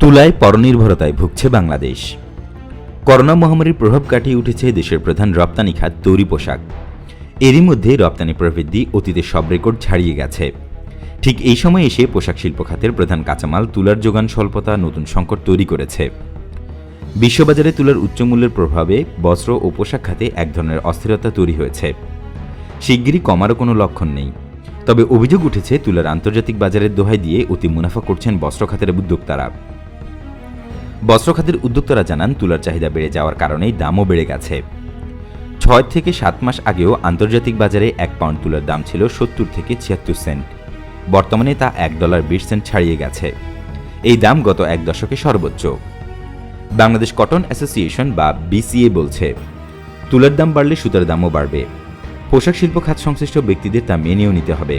তুলায় পরনির্ভরতায় ভুগছে বাংলাদেশ। করোনা মহামারীর প্রভাব কাটিয়ে উঠেছে দেশের প্রধান রপ্তানি খাত তৈরি পোশাক। এরই মধ্যে রপ্তানি প্রবৃদ্ধি অতীতে সব রেকর্ড ছাড়িয়ে গেছে। ঠিক এই সময় এসে পোশাক শিল্প খাতের প্রধান কাঁচামাল তুলার যোগান স্বল্পতা নতুন সংকট তৈরি করেছে। বিশ্ববাজারে তুলার উচ্চমূল্যের প্রভাবে বস্ত্র ও পোশাক খাতে এক ধরনের অস্থিরতা তৈরি হয়েছে। শিগগিরই কমারও কোনো লক্ষণ নেই। তবে অভিযোগ উঠেছে, তুলার আন্তর্জাতিক বাজারের দোহাই দিয়ে অতি মুনাফা করছেন বস্ত্র খাতের উদ্যোক্তারা। বস্ত্র খাতের উদ্যোক্তারা জানান, তুলার চাহিদা বেড়ে যাওয়ার কারণেই দামও বেড়ে গেছে। ছয় থেকে সাত মাস আগেও আন্তর্জাতিক বাজারে এক পাউন্ড তুলার দাম ছিল সত্তর থেকে ছিয়াত্তর সেন্ট। বর্তমানে তা এক ডলার বিশ সেন্ট ছাড়িয়ে গেছে। এই দাম গত এক দশকে সর্বোচ্চ। বাংলাদেশ কটন অ্যাসোসিয়েশন বা বিসিএ বলছে, তুলার দাম বাড়লে সুতার দামও বাড়বে। পোশাক শিল্প খাত সংশ্লিষ্ট ব্যক্তিদের তা মেনেও নিতে হবে।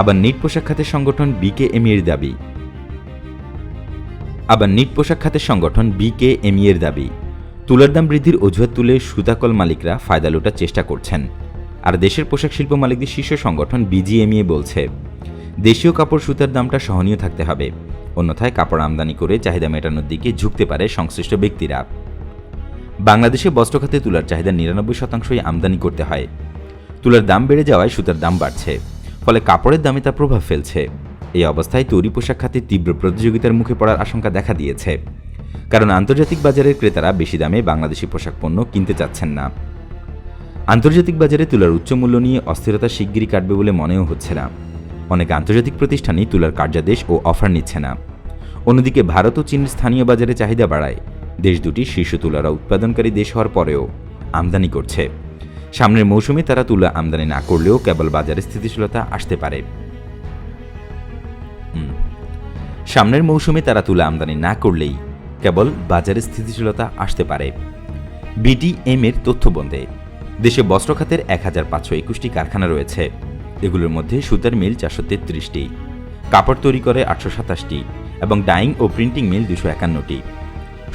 আবার নিট পোশাক খাতের সংগঠন বিকেএমই এর দাবি আবার নিট পোশাক খাতের সংগঠন বিকেএমই দাবি। তুলার দাম বৃদ্ধির অজুহাত তুলে সুতাকল মালিকরা ফায়দা লোটার চেষ্টা করছেন। আর দেশের পোশাক শিল্প মালিকদের শীর্ষ সংগঠন বিজিএমইএ বলছে, দেশীয় কাপড় সুতার দামটা সহনীয় থাকতে হবে। অন্যথায় কাপড় আমদানি করে চাহিদা মেটানোর দিকে ঝুঁকতে পারে সংশ্লিষ্ট ব্যক্তিরা। বাংলাদেশে বস্ত্র খাতে তুলার চাহিদা নিরানব্বই শতাংশই আমদানি করতে হয়। তুলার দাম বেড়ে যাওয়ায় সুতার দাম বাড়ছে, ফলে কাপড়ের দামে তা প্রভাব ফেলছে। এই অবস্থায় তৈরি পোশাক খাতে তীব্র প্রতিযোগিতার মুখে পড়ার আশঙ্কা দেখা দিয়েছে। কারণ আন্তর্জাতিক বাজারের ক্রেতারা বেশি দামে বাংলাদেশি পোশাক পণ্য কিনতে চাচ্ছেন না। আন্তর্জাতিক বাজারে তুলার উচ্চ মূল্য নিয়ে অস্থিরতা শিগগিরই কাটবে বলে মনেও হচ্ছে না। অনেক আন্তর্জাতিক প্রতিষ্ঠানই তুলার কার্যাদেশ ও অফার নিচ্ছে না। অন্যদিকে ভারত ও চীনের স্থানীয় বাজারে চাহিদা বাড়ায়। দেশ দুটি শীর্ষ তুলারা উৎপাদনকারী দেশ হওয়ার পরেও আমদানি করছে। সামনের মৌসুমে তারা তুলা আমদানি না করলেও কেবল বাজারে স্থিতিশীলতা আসতে পারে। সামনের মৌসুমে তারা তুলা আমদানি না করলেই কেবল বাজারে স্থিতিশীলতা আসতে পারে। বিটিএম এর তথ্য বন্ধে দেশে বস্ত্র খাতের এক হাজার পাঁচশো একুশটি কারখানা রয়েছে। এগুলোর মধ্যে সুতার মিল চারশো তেত্রিশটি, কাপড় তৈরি করে আটশো সাতাশটি এবং ডাইং ও প্রিন্টিং মিল দুশো একান্নটি।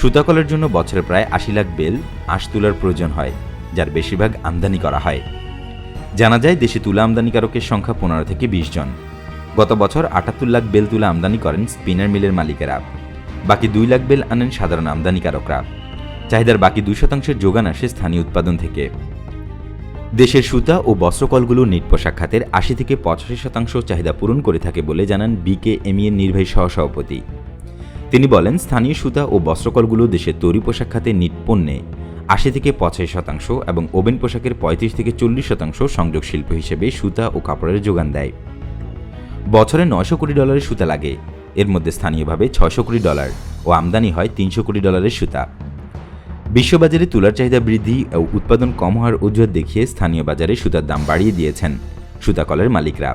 সুতাকলের জন্য বছরে প্রায় আশি লাখ বেল আঁশ তুলার প্রয়োজন হয়, যার বেশিরভাগ আমদানি করা হয়। জানা যায়, দেশে তুলা আমদানিকারকের সংখ্যা পনেরো থেকে বিশ জন। গত বছর আটাত্তর লাখ বেল তুলা আমদানি করেন স্পিনার মিলের মালিকেরা। বাকি দুই লাখ বেল আনেন সাধারণ আমদানিকারকরা। চাহিদার বাকি দুই শতাংশের যোগান আসে স্থানীয় উৎপাদন থেকে। দেশের সুতা ও বস্ত্রকলগুলো নিট পোশাক খাতের আশি থেকে পঁচাশি শতাংশ চাহিদা পূরণ করে থাকে বলে জানান বিকে এমিএর নির্বাহী সহসভাপতি। তিনি বলেন, স্থানীয় সুতা ও বস্ত্রকলগুলো দেশের তৈরি পোশাক খাতে নিট পণ্যে আশি থেকে পঁচাশি শতাংশ এবং ওভেন পোশাকের পঁয়ত্রিশ থেকে চল্লিশ শতাংশ সংযোগ শিল্প হিসেবে সুতা ও কাপড়ের যোগান দেয়। বছরে নয়শো কোটি ডলারের সুতা লাগে। এর মধ্যে স্থানীয়ভাবে ছয়শো কোটি ডলার ও আমদানি হয় তিনশো কোটি ডলারের সুতা। বিশ্ববাজারে তুলার চাহিদা বৃদ্ধি ও উৎপাদন কম হওয়ার অজুহাত দেখিয়ে স্থানীয় বাজারে সুতার দাম বাড়িয়ে দিয়েছেন সুতাকলের মালিকরা।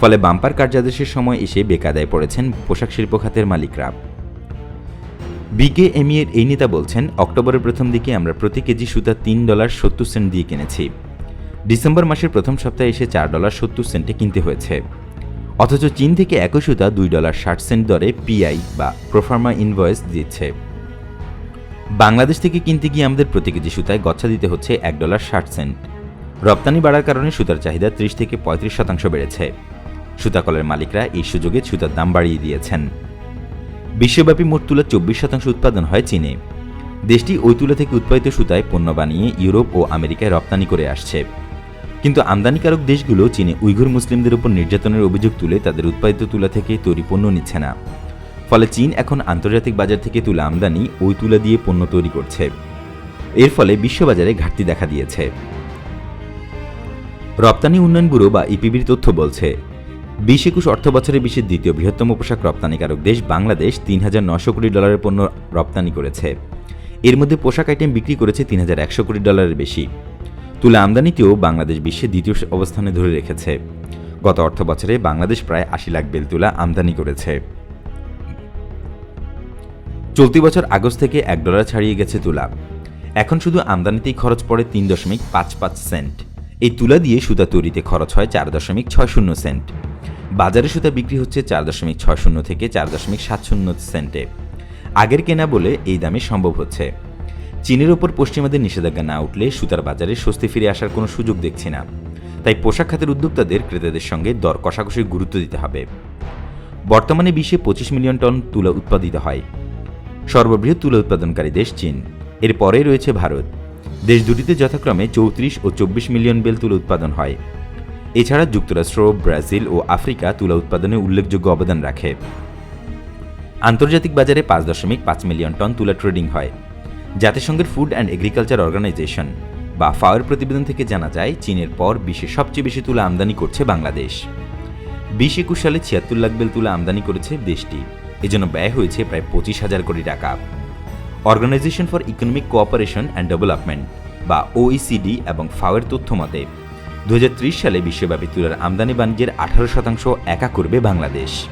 ফলে বাম্পার কার্যাদেশের সময় এসে বেকাদায় পড়েছেন পোশাক শিল্প খাতের মালিকরা। বিকেএমই এর এই নেতা বলছেন, অক্টোবরের প্রথম দিকে আমরা প্রতি কেজি সুতা তিন ডলার সত্তর সেন্ট দিয়ে কিনেছি। ডিসেম্বর মাসের প্রথম সপ্তাহে এসে চার ডলার সত্তর সেন্টে কিনতে হয়েছে। অথচ চীন থেকে একই সুতা দুই ডলার ষাট সেন্ট দরে পিআই বা প্রোফার্মা ইনভয়েস দিচ্ছে। বাংলাদেশ থেকে কিনতে গিয়ে আমাদের প্রতি কেজি সুতায় গচ্ছা দিতে হচ্ছে এক ডলার ষাট সেন্ট। রপ্তানি বাড়ার কারণে সুতার চাহিদা ত্রিশ থেকে পঁয়ত্রিশ শতাংশ বেড়েছে। সুতাকলের মালিকরা এই সুযোগে সুতার দাম বাড়িয়ে দিয়েছেন। বিশ্বব্যাপী মোট তুলা চব্বিশ শতাংশ উৎপাদন হয় চীনে। দেশটি ওই তুলা থেকে উৎপাদিত সুতায় পণ্য বানিয়ে ইউরোপ ও আমেরিকায় রপ্তানি করে আসছে। কিন্তু আমদানিকারক দেশগুলো চীনে উইঘুর মুসলিমদের উপর নির্যাতনের অভিযোগ তুলে তাদের উৎপাদিত তুলা থেকে তৈরি পণ্য নিচ্ছে না। ফলে চীন এখন আন্তর্জাতিক বাজার থেকে তুলা আমদানি ওই তুলা দিয়ে পণ্য তৈরি করছে। এর ফলে বিশ্ববাজারে ঘাটতি দেখা দিয়েছে। রপ্তানি উন্নয়ন ব্যুরো বা ইপিবির তথ্য বলছে, বিশ একুশ অর্থ বছরে বিশ্বের দ্বিতীয় বৃহত্তম পোশাক রপ্তানিকারক দেশ বাংলাদেশ তিন হাজার নশো কোটি ডলারের পণ্য রপ্তানি করেছে। এর মধ্যে পোশাক আইটেম বিক্রি করেছে তিন হাজার একশো কোটি ডলারের বেশি। তুলা আমদানিতেও বাংলাদেশ বিশ্বের দ্বিতীয় অবস্থানে ধরে রেখেছে। গত অর্থ বছরে বাংলাদেশ প্রায় আশি লাখ বেল তুলা আমদানি করেছে। চলতি বছর আগস্ট থেকে এক ডলার ছাড়িয়ে গেছে তুলা। এখন শুধু আমদানিতেই খরচ পড়ে তিন দশমিক পাঁচ পাঁচ সেন্ট। এই তুলা দিয়ে সুতা তৈরিতে খরচ হয় চার দশমিক ছয় শূন্য সেন্ট। বাজারে সুতা বিক্রি হচ্ছে চার দশমিক ছয় শূন্য থেকে চার দশমিক সাত শূন্য সেন্টে। আগের কেনা বলে এই দামে সম্ভব হচ্ছে। চীনের ওপর পশ্চিমাদের নিষেধাজ্ঞা না উঠলে সুতার বাজারে স্বস্তি ফিরে আসার কোনো সুযোগ দেখছি না। তাই পোশাক খাতের উদ্যোক্তাদের ক্রেতাদের সঙ্গে দর কষাকষির গুরুত্ব দিতে হবে। বর্তমানে বিশ্বে পঁচিশ মিলিয়ন টন তুলা উৎপাদিত হয়। সর্ববৃহৎ তুলা উৎপাদনকারী দেশ চীন। এর পরে রয়েছে ভারত। দেশ দুটিতে যথাক্রমে চৌত্রিশ ও চব্বিশ মিলিয়ন বেল তুলা উৎপাদন হয়। এছাড়া যুক্তরাষ্ট্র, ব্রাজিল ও আফ্রিকা তুলা উৎপাদনে উল্লেখযোগ্য অবদান রাখে। আন্তর্জাতিক বাজারে পাঁচ দশমিক পাঁচ মিলিয়ন টন তুলা ট্রেডিং হয়। জাতিসংঘের ফুড অ্যান্ড এগ্রিকালচার অর্গানাইজেশন বা ফাওয়ের প্রতিবেদন থেকে জানা যায়, চীনের পর বিশ্বে সবচেয়ে বেশি তুলা আমদানি করছে বাংলাদেশ। বিশ একুশ সালে ছিয়াত্তর লাখ বেল তুলা আমদানি করেছে দেশটি। এজন্য ব্যয় হয়েছে প্রায় পঁচিশ হাজার কোটি টাকা। Organisation for economic cooperation and development বা ওইসিডি এবং ফাওয়ের তথ্য মতে দু হাজার ত্রিশ সালে বিশ্বব্যাপী তুলার আমদানি বাণিজ্যের আঠারো শতাংশ একা করবে বাংলাদেশ।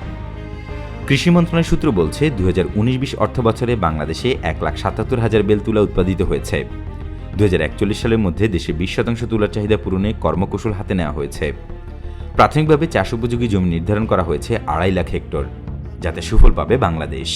কৃষি মন্ত্রণালয় সূত্র বলছে দু হাজার উনিশ বিশ অর্থ বছরে বাংলাদেশে এক লাখ সাতাত্তর হাজার বেল তুলা উৎপাদিত হয়েছে। দু হাজার একচল্লিশ সালের মধ্যে দেশে বিশ শতাংশ তুলার চাহিদা পূরণে কর্মকৌশল হাতে নেওয়া হয়েছে। প্রাথমিকভাবে চাষ উপযোগী জমি নির্ধারণ করা হয়েছে আড়াই লাখ হেক্টর, যাতে সুফল পাবে বাংলাদেশ।